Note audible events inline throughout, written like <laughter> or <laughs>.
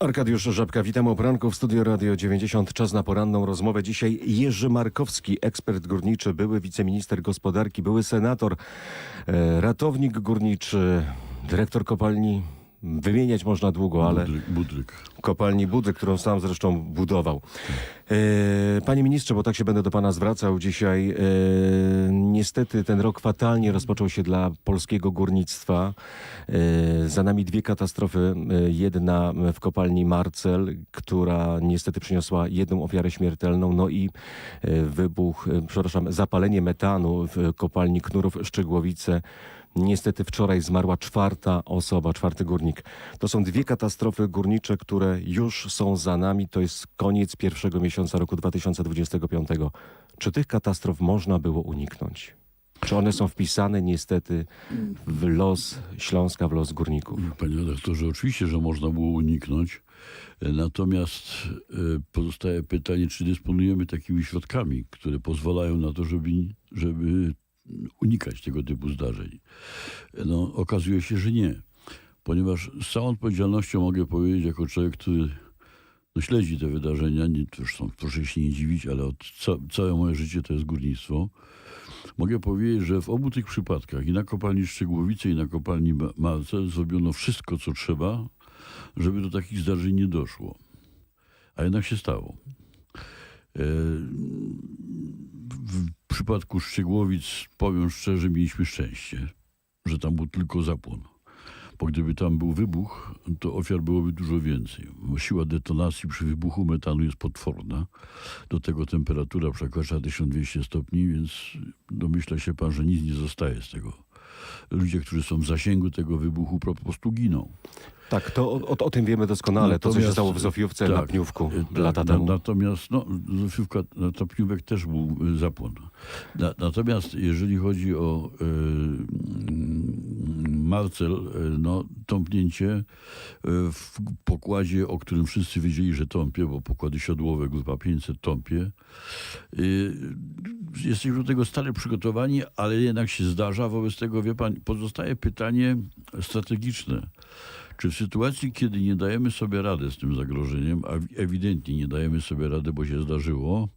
Arkadiusz Żabka, witam o poranku w studio Radio 90. Czas na poranną rozmowę. Dzisiaj Jerzy Markowski, ekspert górniczy, były wiceminister gospodarki, były senator, e, ratownik górniczy, dyrektor kopalni. Wymieniać można długo, ale Budryk, Budryk. kopalni Budry, którą sam zresztą budował. E, Panie ministrze, bo tak się będę do pana zwracał dzisiaj. E, niestety ten rok fatalnie rozpoczął się dla polskiego górnictwa. E, za nami dwie katastrofy. Jedna w kopalni Marcel, która niestety przyniosła jedną ofiarę śmiertelną, no i wybuch, przepraszam, zapalenie metanu w kopalni Knurów Szczygłowice. Niestety wczoraj zmarła czwarta osoba, czwarty górnik. To są dwie katastrofy górnicze, które już są za nami. To jest koniec pierwszego miesiąca roku 2025. Czy tych katastrof można było uniknąć? Czy one są wpisane niestety w los Śląska, w los górników? Panie redaktorze, oczywiście, że można było uniknąć. Natomiast e, pozostaje pytanie, czy dysponujemy takimi środkami, które pozwalają na to, żeby, żeby unikać tego typu zdarzeń. No, okazuje się, że nie. Ponieważ z całą odpowiedzialnością mogę powiedzieć, jako człowiek, który no, śledzi te wydarzenia, nie, zresztą proszę się nie dziwić, ale od ca całe moje życie to jest górnictwo. Mogę powiedzieć, że w obu tych przypadkach, i na kopalni Szczegłowice, i na kopalni Ma- Malce, zrobiono wszystko, co trzeba, żeby do takich zdarzeń nie doszło. A jednak się stało. E, W przypadku Szczegłowic, powiem szczerze, mieliśmy szczęście, że tam był tylko zapłon. Bo gdyby tam był wybuch, to ofiar byłoby dużo więcej. Siła detonacji przy wybuchu metanu jest potworna. Do tego temperatura przekracza 1200 stopni, więc domyśla się pan, że nic nie zostaje z tego. Ludzie, którzy są w zasięgu tego wybuchu, po prostu giną. Tak, to o, o, o tym wiemy doskonale. to, co się Natomiast- stało w Zofiówce na tak, Pniówku e, tak, lata na- temu. Natomiast, no, Zofiówka, na to Pniówek też był y, zapłon. Na, natomiast jeżeli chodzi o y, mm, Marcel, y, no, tąpnięcie y, w pokładzie, o którym wszyscy wiedzieli, że tąpie, bo pokłady siodłowe, grupa 500 tąpie. Y, jesteśmy do tego stale przygotowani, ale jednak się zdarza. Wobec tego, wie pan, pozostaje pytanie strategiczne. Czy w sytuacji, kiedy nie dajemy sobie rady z tym zagrożeniem, a ewidentnie nie dajemy sobie rady, bo się zdarzyło,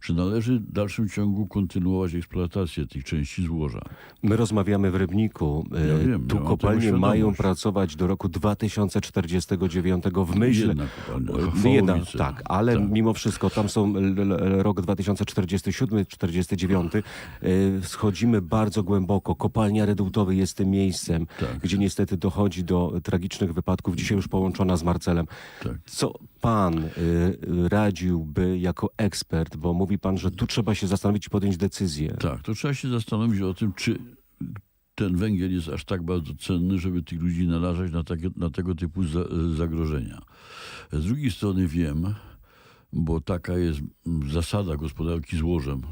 czy należy w dalszym ciągu kontynuować eksploatację tych części złoża? My rozmawiamy w Rybniku. E, Ja wiem, tu kopalnie mają pracować do roku 2049 w myśl. Jedna kopalnia, E, Jedna, tak, ale Tak. mimo wszystko tam są rok 2047, 49. <laughs> E, Schodzimy bardzo głęboko. Kopalnia Redutowy jest tym miejscem, Tak. gdzie niestety dochodzi do tragicznych wypadków. Dzisiaj już połączona z Marcelem. Tak. Co pan radziłby jako ekspert, bo mówi pan, że tu trzeba się zastanowić i podjąć decyzję. Tak, to trzeba się zastanowić o tym, czy ten węgiel jest aż tak bardzo cenny, żeby tych ludzi narażać na, takie, na tego typu za, zagrożenia. Z drugiej strony wiem, bo taka jest zasada gospodarki złożem,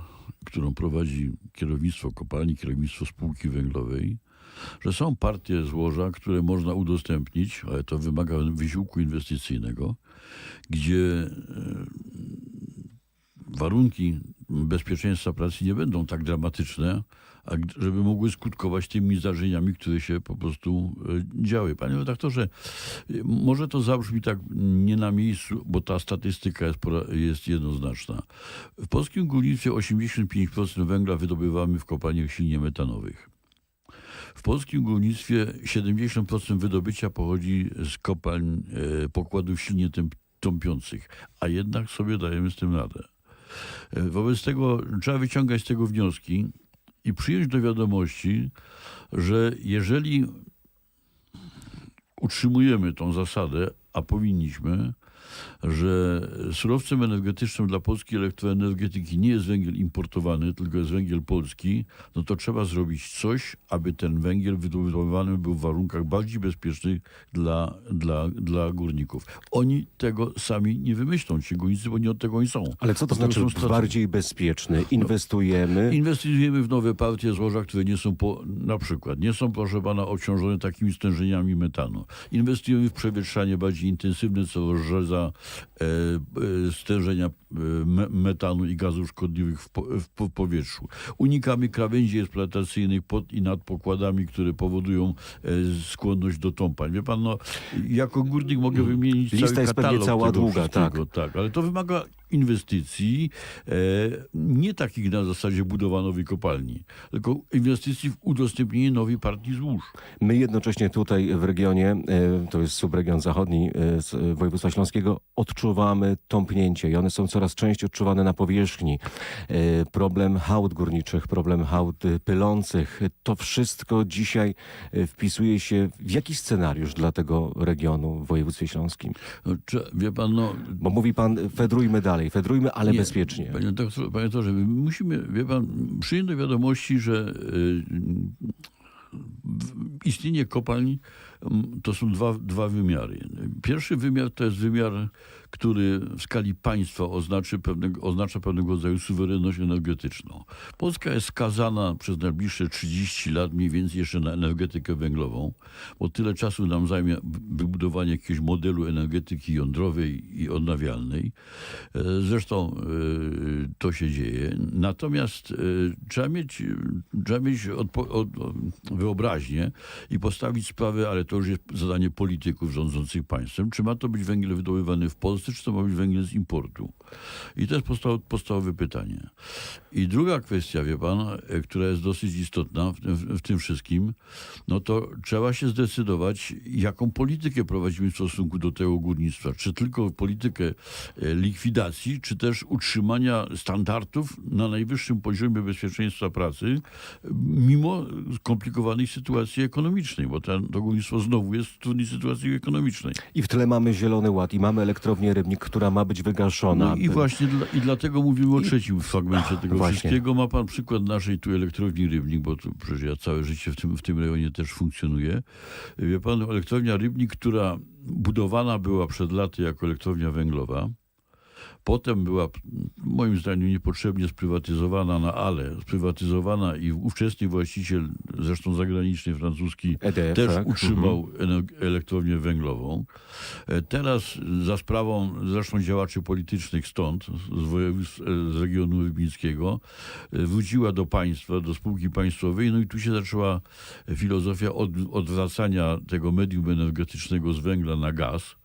którą prowadzi kierownictwo kopalni, kierownictwo spółki węglowej, że są partie złoża, które można udostępnić, ale to wymaga wysiłku inwestycyjnego, gdzie warunki bezpieczeństwa pracy nie będą tak dramatyczne, a żeby mogły skutkować tymi zdarzeniami, które się po prostu e, działy. Panie redaktorze, może to zabrzmi tak nie na miejscu, bo ta statystyka jest, jest jednoznaczna. W polskim górnictwie 85% węgla wydobywamy w kopalniach silnie metanowych. W polskim górnictwie 70% wydobycia pochodzi z kopalń e, pokładów silnie tąpiących, a jednak sobie dajemy z tym radę. E, Wobec tego trzeba wyciągać z tego wnioski i przyjąć do wiadomości, że jeżeli utrzymujemy tą zasadę, a powinniśmy, że surowcem energetycznym dla polskiej elektroenergetyki nie jest węgiel importowany, tylko jest węgiel polski, no to trzeba zrobić coś, aby ten węgiel wydobywany był w warunkach bardziej bezpiecznych dla, dla, dla górników. Oni tego sami nie wymyślą, ci górnicy, bo nie od tego oni są. Ale co to tego znaczy strategii. bardziej bezpieczny? Inwestujemy. Inwestujemy w nowe partie złoża, które nie są, po, na przykład, nie są, proszę pana, obciążone takimi stężeniami metanu. Inwestujemy w przewietrzanie bardziej intensywne, co rozrzedza e, e, stężenia e, me, metanu i gazów szkodliwych w, po, w, po- powietrzu. Unikamy krawędzi eksploatacyjnych pod i nad pokładami, które powodują skłonność do tąpań. Wie pan, no, jako górnik mogę wymienić Lista cały jest pewnie katalog cała długa, wszystkiego, tak. Ale to wymaga inwestycji, e, nie takich na zasadzie budowa nowej kopalni, tylko inwestycji w udostępnienie nowej partii złóż. My jednocześnie tutaj w regionie, e, to jest subregion zachodni e, z województwa śląskiego, odczuwamy tąpnięcie i one są coraz częściej odczuwane na powierzchni. Problem hałd górniczych, problem hałd pylących, to wszystko dzisiaj wpisuje się w jakiś scenariusz dla tego regionu w województwie śląskim? No, wie pan, no, Bo mówi pan, fedrujmy dalej, fedrujmy, ale Nie, bezpiecznie. Panie doktorze, panie doktorze, my musimy, wie pan, przyjąć do wiadomości, że w- istnienie kopalń to są dwa, dwa wymiary. Pierwszy wymiar to jest wymiar, który w skali państwa oznaczy pewnego, oznacza pewnego rodzaju suwerenność energetyczną. Polska jest skazana przez najbliższe 30 lat mniej więcej jeszcze na energetykę węglową, bo tyle czasu nam zajmie wybudowanie jakiegoś modelu energetyki jądrowej i odnawialnej. E, Zresztą e, to się dzieje. Natomiast e, trzeba mieć, trzeba mieć wyobraźnię i postawić sprawę, ale to już jest zadanie polityków rządzących państwem, czy ma to być węgiel wydobywany w Polsce, czy to ma być węgiel z importu. I to jest podstaw, podstawowe pytanie. I druga kwestia, wie pan, e, która jest dosyć istotna w, tym- w tym wszystkim, no to trzeba się zdecydować, jaką politykę prowadzimy w stosunku do tego górnictwa. Czy tylko politykę e, likwidacji, czy też utrzymania standardów na najwyższym poziomie bezpieczeństwa pracy, mimo skomplikowanej sytuacji ekonomicznej, bo ten, to górnictwo znowu jest w trudnej sytuacji ekonomicznej. I w tle mamy Zielony Ład i mamy elektrownię Rybnik, która ma być wygaszona. No i właśnie dla, i dlatego mówimy o trzecim fragmencie tego Właśnie. wszystkiego. Ma pan przykład naszej tu elektrowni Rybnik, bo tu przecież ja całe życie w tym, w tym rejonie też funkcjonuję. Wie pan, elektrownia Rybnik, która budowana była przed laty jako elektrownia węglowa, Potem była, moim zdaniem, niepotrzebnie sprywatyzowana na ale, sprywatyzowana i ówczesny właściciel, zresztą zagraniczny, francuski, EDF, też tak? utrzymał ener- elektrownię węglową. E, Teraz za sprawą zresztą działaczy politycznych stąd, z, e, z regionu rybnickiego, e, wróciła do państwa, do spółki państwowej, no i tu się zaczęła filozofia od, odwracania tego medium energetycznego z węgla na gaz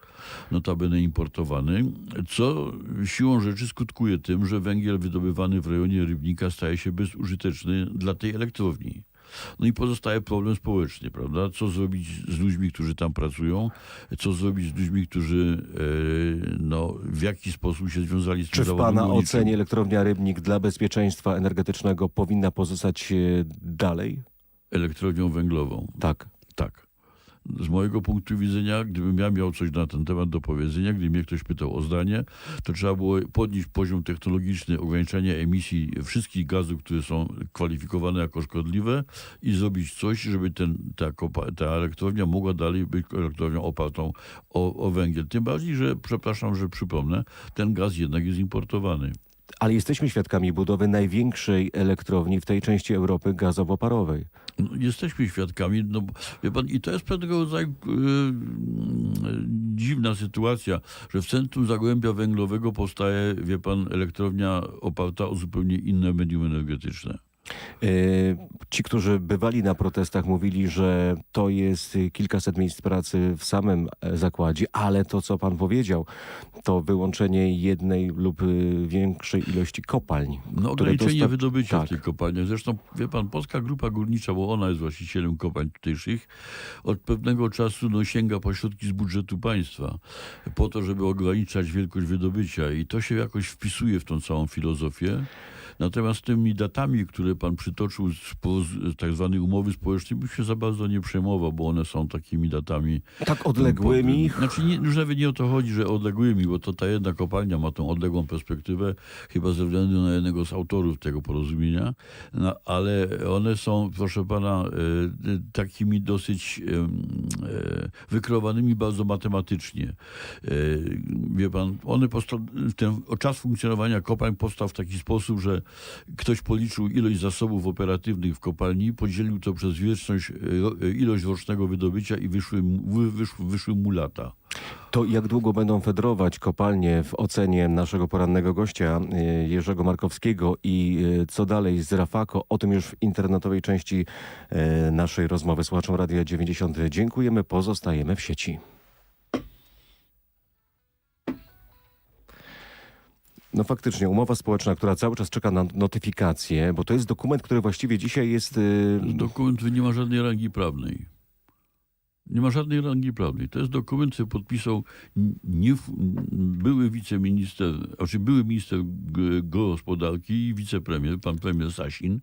notabene importowany, co siłą rzeczy skutkuje tym, że węgiel wydobywany w rejonie Rybnika staje się bezużyteczny dla tej elektrowni. No i pozostaje problem społeczny, prawda? Co zrobić z ludźmi, którzy tam pracują? Co zrobić z ludźmi, którzy e, no, w jakiś sposób się związali z tym Czy w Pana ocenie elektrownia Rybnik dla bezpieczeństwa energetycznego powinna pozostać e, dalej? Elektrownią węglową. Tak. Tak. Z mojego punktu widzenia, gdybym ja miał coś na ten temat do powiedzenia, gdyby mnie ktoś pytał o zdanie, to trzeba było podnieść poziom technologiczny ograniczenia emisji wszystkich gazów, które są kwalifikowane jako szkodliwe i zrobić coś, żeby ten, ta, ta elektrownia mogła dalej być elektrownią opartą o, o węgiel. Tym bardziej, że, przepraszam, że przypomnę, ten gaz jednak jest importowany. Ale jesteśmy świadkami budowy największej elektrowni w tej części Europy gazowo-parowej. No, jesteśmy świadkami, no, wie pan, i to jest pewnego rodzaju e, dziwna sytuacja, że w centrum Zagłębia Węglowego powstaje, wie pan, elektrownia oparta o zupełnie inne medium energetyczne. E, Ci, którzy bywali na protestach, mówili, że to jest kilkaset miejsc pracy w samym e, zakładzie, ale to, co pan powiedział, to wyłączenie jednej lub e, większej ilości kopalń. No, ograniczenie dosta- wydobycia tak. w tych kopalniach. Zresztą, wie pan, Polska Grupa Górnicza, bo ona jest właścicielem kopalń tutejszych, od pewnego czasu no, sięga po środki z budżetu państwa po to, żeby ograniczać wielkość wydobycia i to się jakoś wpisuje w tą całą filozofię. Natomiast tymi datami, które pan przytoczył z, po- tak zwanej umowy społecznej, bym się za bardzo nie przejmował, bo one są takimi datami Tak odległymi. znaczy nie, już nawet nie o to chodzi, że odległymi, bo to ta jedna kopalnia ma tą odległą perspektywę, chyba ze względu na jednego z autorów tego porozumienia, no, ale one są, proszę pana, e, takimi dosyć e, wykrowanymi bardzo matematycznie. E, wie pan, one powsta- ten czas funkcjonowania kopalń powstał w taki sposób, że ktoś policzył ilość zasobów operatywnych w kopalni, podzielił to przez wieczność, e, e, ilość rocznego wydobycia i wyszły, wyszły, wyszły mu lata. To jak długo będą fedrować kopalnie w ocenie naszego porannego gościa y, Jerzego Markowskiego i co dalej z Rafako? O tym już w internetowej części naszej rozmowy. Słuchaczom Radia 90 dziękujemy, pozostajemy w sieci. No faktycznie, umowa społeczna, która cały czas czeka na notyfikację, bo to jest dokument, który właściwie dzisiaj jest... y, dokument, nie ma żadnej rangi prawnej. Nie ma żadnej rangi prawnej. To jest dokument, który podpisał nie, były wiceminister, znaczy były minister gospodarki i wicepremier, pan premier Sasin,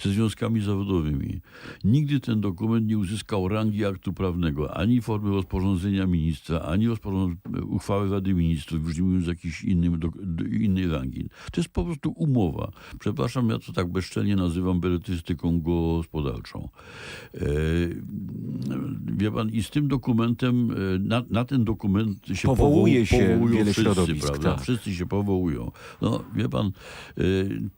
ze związkami zawodowymi. Nigdy ten dokument nie uzyskał rangi aktu prawnego, ani formy rozporządzenia ministra, ani uchwały Rady Ministrów, już nie mówiąc jakiejś innym, innej rangi. To jest po prostu umowa. Przepraszam, ja to tak bezczelnie nazywam beletrystyką gospodarczą. E, wie pan, i z tym dokumentem, e, na, na ten dokument się Powołuje powoł- się powołują wiele wszyscy, środowisk, Prawda? tak. Wszyscy się powołują. No, wie pan, e,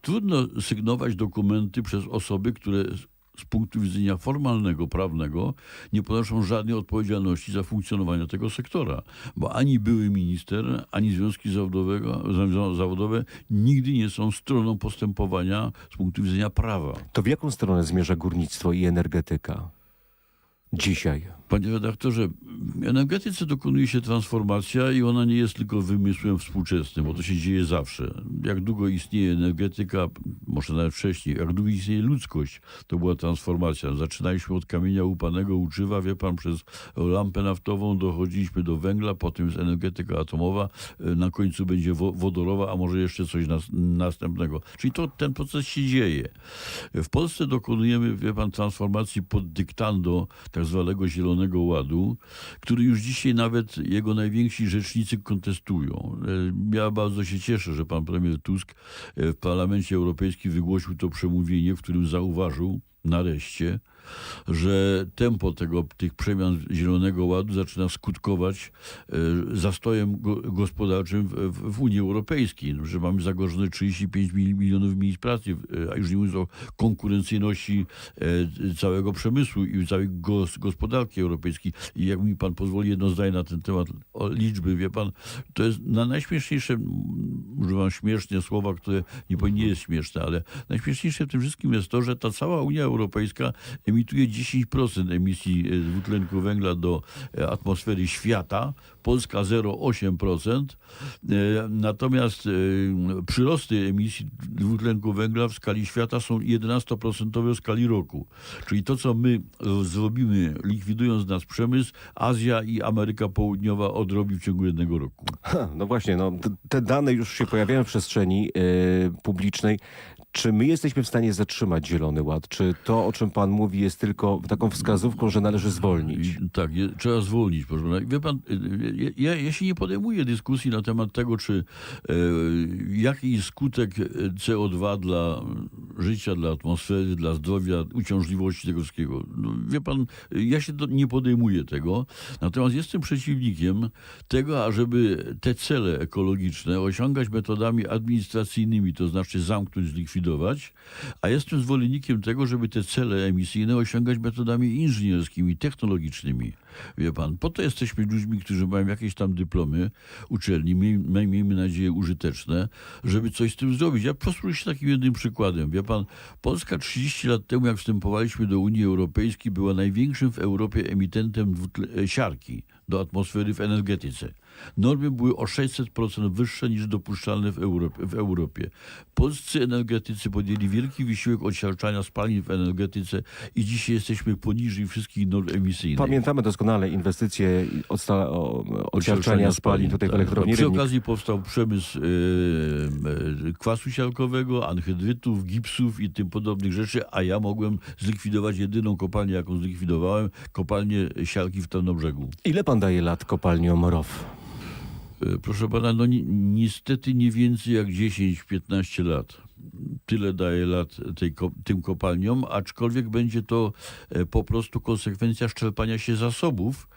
trudno sygnować dokumenty przez osoby, które z- punktu widzenia formalnego, prawnego nie ponoszą żadnej odpowiedzialności za funkcjonowanie tego sektora. Bo ani były minister, ani związki zawodowe nigdy nie są stroną postępowania z punktu widzenia prawa. To w jaką stronę zmierza górnictwo i energetyka? Dzisiaj. Panie redaktorze, w energetyce dokonuje się transformacja i ona nie jest tylko wymysłem współczesnym, bo to się dzieje zawsze. Jak długo istnieje energetyka, może nawet wcześniej, jak długo istnieje ludzkość, to była transformacja. Zaczynaliśmy od kamienia łupanego uczywa, wie pan, przez lampę naftową dochodziliśmy do węgla, potem jest energetyka atomowa, e, na końcu będzie wo- wodorowa, a może jeszcze coś nas, następnego. Czyli to, ten proces się dzieje. W Polsce dokonujemy, wie pan, transformacji pod dyktando tak zwanego Zielonego Ładu, który już dzisiaj nawet jego najwięksi rzecznicy kontestują. E, Ja bardzo się cieszę, że pan premier Tusk e, w Parlamencie Europejskim wygłosił to przemówienie, w którym zauważył nareszcie, że tempo tego, tych przemian Zielonego Ładu zaczyna skutkować e, zastojem go, gospodarczym w, w, Unii Europejskiej, no, że mamy zagrożone 35 mil- milionów miejsc pracy, e, a już nie mówiąc o konkurencyjności e, całego przemysłu i całej gos, gospodarki europejskiej. I jak mi pan pozwoli jedno zdanie na ten temat, o liczby, wie pan, to jest na najśmieszniejsze, używam śmiesznie słowa, które nie, nie jest śmieszne, ale najśmieszniejsze w tym wszystkim jest to, że ta cała Unia Europejska emituje 10% emisji e, dwutlenku węgla do e, atmosfery świata, Polska 0,8%, e, natomiast przyrosty emisji dwutlenku węgla w skali świata są 11% w skali roku. Czyli to, co my zrobimy, likwidując nasz przemysł, Azja i Ameryka Południowa odrobi w ciągu jednego roku. <laughs> No właśnie, no, te dane już się pojawiają w przestrzeni publicznej. Czy my jesteśmy w stanie zatrzymać Zielony Ład? Czy to, o czym pan mówi, jest tylko taką wskazówką, że należy zwolnić? Tak, je, trzeba zwolnić, proszę pana. Wie pan, y, ja, ja się nie podejmuję dyskusji na temat tego, czy e, jaki skutek e, CO2 dla życia, dla atmosfery, dla zdrowia, uciążliwości tego wszystkiego. No, wie pan, ja się do, nie podejmuję tego, natomiast jestem przeciwnikiem tego, ażeby te cele ekologiczne osiągać metodami administracyjnymi, to znaczy zamknąć, zlikwidować, a jestem zwolennikiem tego, żeby te cele emisyjne osiągać metodami inżynierskimi, technologicznymi. Wie pan, po to jesteśmy ludźmi, którzy mają jakieś tam dyplomy uczelni, miejmy, miejmy nadzieję użyteczne, żeby coś z tym zrobić. Ja posłużę się takim jednym przykładem. Wie pan, Polska 30 lat temu, jak wstępowaliśmy do Unii Europejskiej, była największym w Europie emitentem e, siarki do atmosfery w energetyce. Normy były o 600% wyższe niż dopuszczalne w Europie. W Europie. Polscy energetycy podjęli wielki wysiłek odsiarczania spalin w energetyce i dzisiaj jesteśmy poniżej wszystkich norm emisyjnych. Pamiętamy doskonale inwestycje odsta- odsiarczania spalin tutaj w tak. elektrowni Przy Rybnik. okazji powstał przemysł e, kwasu siarkowego, anhydrytów, gipsów i tym podobnych rzeczy, a ja mogłem zlikwidować jedyną kopalnię, jaką zlikwidowałem, kopalnię siarki w Tarnobrzegu. Ile pan daje lat kopalniom ROW? E, Proszę pana, no ni niestety nie więcej jak 10-15 lat. tyle daje lat tej, tym kopalniom, aczkolwiek będzie to e, po prostu konsekwencja szczerpania się zasobów.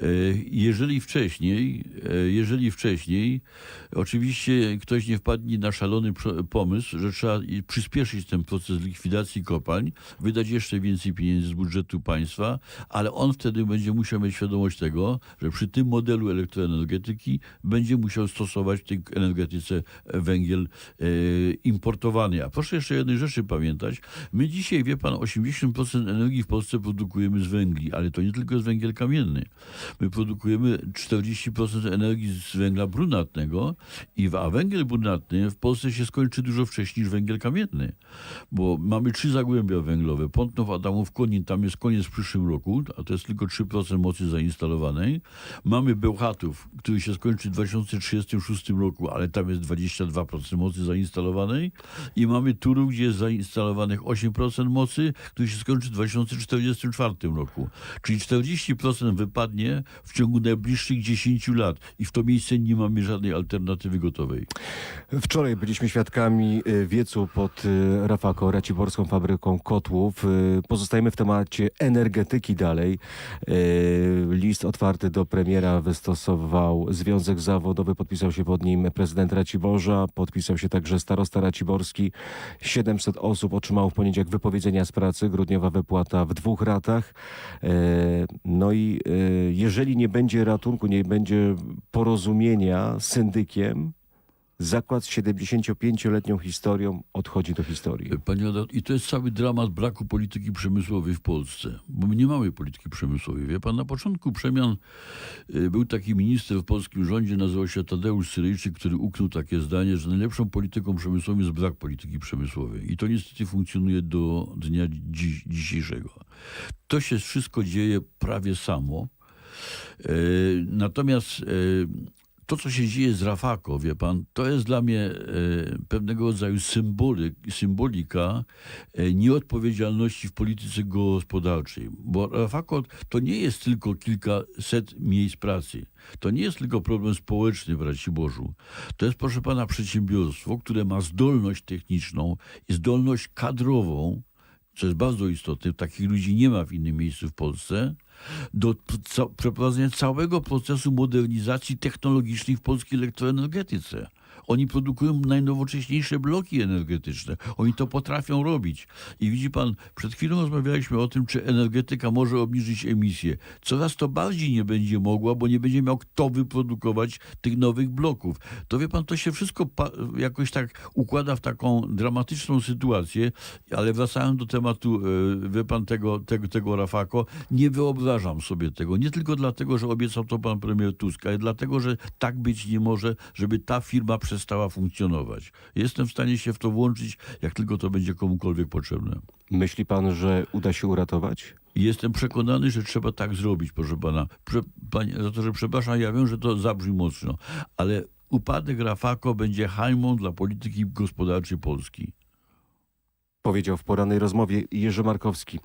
E, Jeżeli wcześniej, e, jeżeli wcześniej, oczywiście ktoś nie wpadnie na szalony pomysł, że trzeba przyspieszyć ten proces likwidacji kopalń, wydać jeszcze więcej pieniędzy z budżetu państwa, ale on wtedy będzie musiał mieć świadomość tego, że przy tym modelu elektroenergetyki będzie musiał stosować w tej energetyce węgiel e, importowany. A proszę jeszcze jednej rzeczy pamiętać. My dzisiaj, wie pan, 80% energii w Polsce produkujemy z węgli, ale to nie tylko z węgiel kamienny. My produkujemy 40% energii z węgla brunatnego, i a węgiel brunatny w Polsce się skończy dużo wcześniej niż węgiel kamienny. Bo mamy trzy zagłębia węglowe. Pątnow, Adamów, Konin, tam jest koniec w przyszłym roku, a to jest tylko 3% mocy zainstalowanej. Mamy Bełchatów, który się skończy w 2036 roku, ale tam jest 22% mocy zainstalowanej. I mamy Turów, gdzie jest zainstalowanych 8% mocy, który się skończy w 2044 roku. Czyli 40% w ciągu najbliższych 10 lat. I w to miejsce nie mamy żadnej alternatywy gotowej. Wczoraj byliśmy świadkami y, wiecu pod y, Rafako, Raciborską Fabryką Kotłów. Y, Pozostajemy w temacie energetyki dalej. List otwarty do premiera wystosował Związek Zawodowy, podpisał się pod nim prezydent Raciborza, podpisał się także starosta Raciborski. 700 osób otrzymało w poniedziałek wypowiedzenia z pracy, grudniowa wypłata w dwóch ratach. No i jeżeli nie będzie ratunku, nie będzie porozumienia z syndykiem, Zakład z 75-letnią historią odchodzi do historii. Panie Adam, I to jest cały dramat braku polityki przemysłowej w Polsce, bo my nie mamy polityki przemysłowej. Wie pan, na początku przemian y, był taki minister w polskim rządzie, nazywał się Tadeusz Syryjczyk, który uknął takie zdanie, że najlepszą polityką przemysłową jest brak polityki przemysłowej. I to niestety funkcjonuje do dnia dziś, dzisiejszego. To się wszystko dzieje prawie samo. E, Natomiast e, to, co się dzieje z Rafako, wie pan, to jest dla mnie e, pewnego rodzaju symbolik, symbolika nieodpowiedzialności w polityce gospodarczej. Bo Rafako to nie jest tylko kilkaset miejsc pracy. To nie jest tylko problem społeczny w Raciborzu. To jest, proszę pana, przedsiębiorstwo, które ma zdolność techniczną i zdolność kadrową, co jest bardzo istotne, takich ludzi nie ma w innym miejscu w Polsce, do przeprowadzenia całego procesu modernizacji technologicznej w polskiej elektroenergetyce. Oni produkują najnowocześniejsze bloki energetyczne. Oni to potrafią robić. I widzi pan, przed chwilą rozmawialiśmy o tym, czy energetyka może obniżyć emisję. Coraz to bardziej nie będzie mogła, bo nie będzie miał kto wyprodukować tych nowych bloków. To wie pan, to się wszystko jakoś tak układa w taką dramatyczną sytuację, ale wracając do tematu, e, wie pan, tego, tego, tego Rafako, nie wyobrażam sobie tego. Nie tylko dlatego, że obiecał to pan premier Tusk, ale dlatego, że tak być nie może, żeby ta firma przestała funkcjonować. Jestem w stanie się w to włączyć, jak tylko to będzie komukolwiek potrzebne. Myśli pan, że uda się uratować? Jestem przekonany, że trzeba tak zrobić, proszę pana. Prze, panie, za to, że przepraszam, ja wiem, że to zabrzmi mocno, ale upadek Rafako będzie hańbą dla polityki gospodarczej Polski. Powiedział w porannej rozmowie Jerzy Markowski.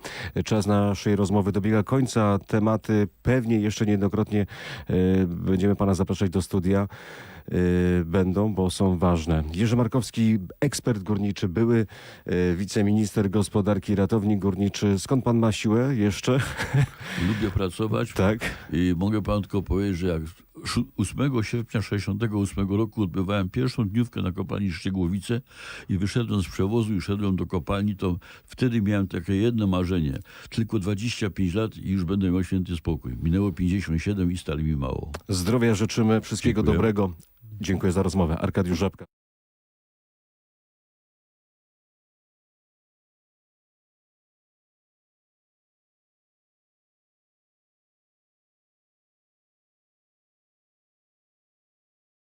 Czas naszej rozmowy dobiega końca. Tematy pewnie jeszcze niejednokrotnie e, będziemy pana zapraszać do studia. e, Będą, bo są ważne. Jerzy Markowski, ekspert górniczy, były e, wiceminister gospodarki, ratownik górniczy. Skąd pan ma siłę jeszcze? Lubię pracować. tak. I mogę panu tylko powiedzieć, że jak 8 sierpnia 68 roku odbywałem pierwszą dniówkę na kopalni Szczegłowice i wyszedłem z przewozu i szedłem do kopalni, to wtedy miałem takie jedno marzenie. Tylko 25 lat i już będę miał święty spokój. Minęło 57 i stale mi mało. Zdrowia życzymy, wszystkiego Dziękuję. dobrego. Dziękuję za rozmowę. Arkadiusz Żabka.